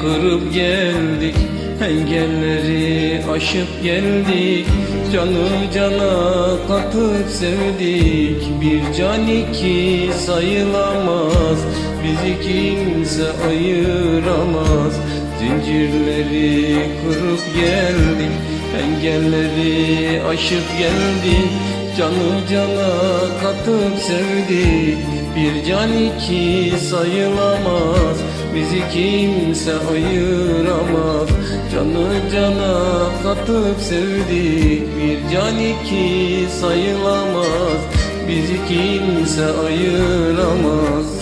kırıp geldik Engelleri aşıp geldik. Canı cana katıp sevdik Bir can iki sayılamaz. Bizi kimse ayıramaz. Zincirleri kırıp geldik Engelleri aşıp geldik. Canı cana katıp sevdik Bir can iki sayılamaz Bizi kimse ayıramaz. Canı cana katıp sevdik Bir can iki sayılamaz. Bizi kimse ayıramaz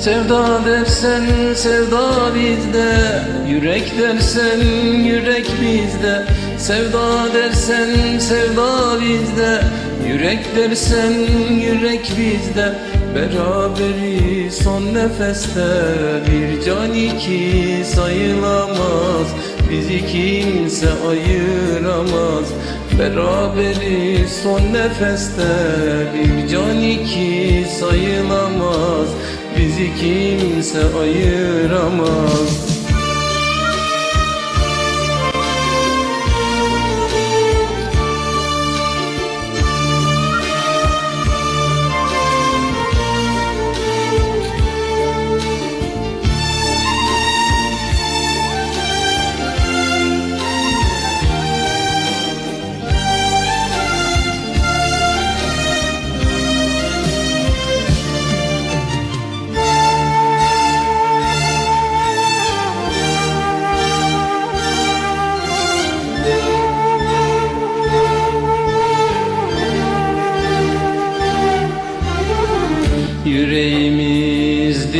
Sevda dersen sevda bizde Yürek dersen yürek bizde. Sevda dersen sevda bizde Yürek dersen yürek bizde. Beraberiz son nefeste Bir can iki sayılamaz. Bizi kimse ayıramaz. Beraberiz son nefeste Bir can iki sayılamaz Bizi kimse ayıramaz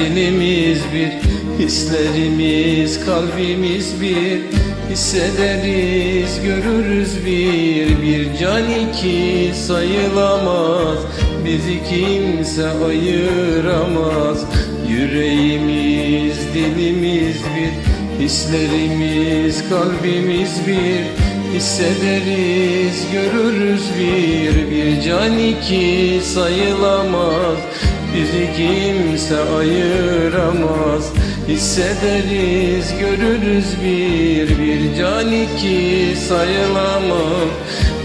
dilimiz bir Hislerimiz, kalbimiz bir. Hissederiz, görürüz bir Bir can iki sayılamaz. Bizi kimse ayıramaz. Yüreğimiz, dilimiz bir Hislerimiz, kalbimiz bir. Hissederiz, görürüz bir Bir can iki sayılamaz Bizi kimse ayıramaz. Hissederiz, görürüz bir Bir can iki sayılamaz.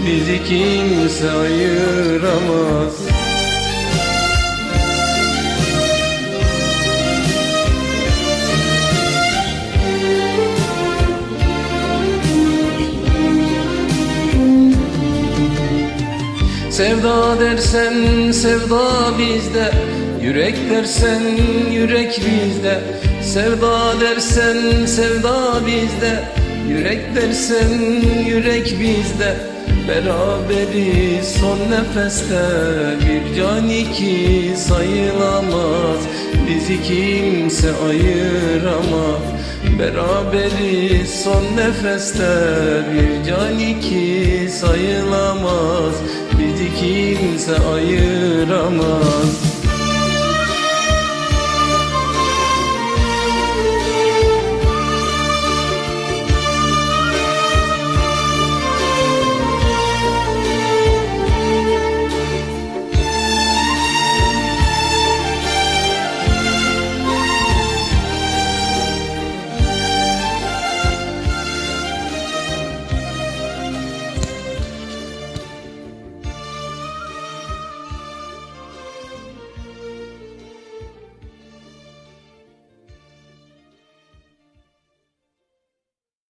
Bizi kimse ayıramaz Sevda dersen sevda bizde Yürek dersen yürek bizde. Sevda dersen sevda bizde Yürek dersen yürek bizde. Beraberiz son nefeste Bir can iki sayılamaz. Bizi kimse ayıramaz. Beraberiz son nefeste Bir can iki sayılamaz kimse ayıramaz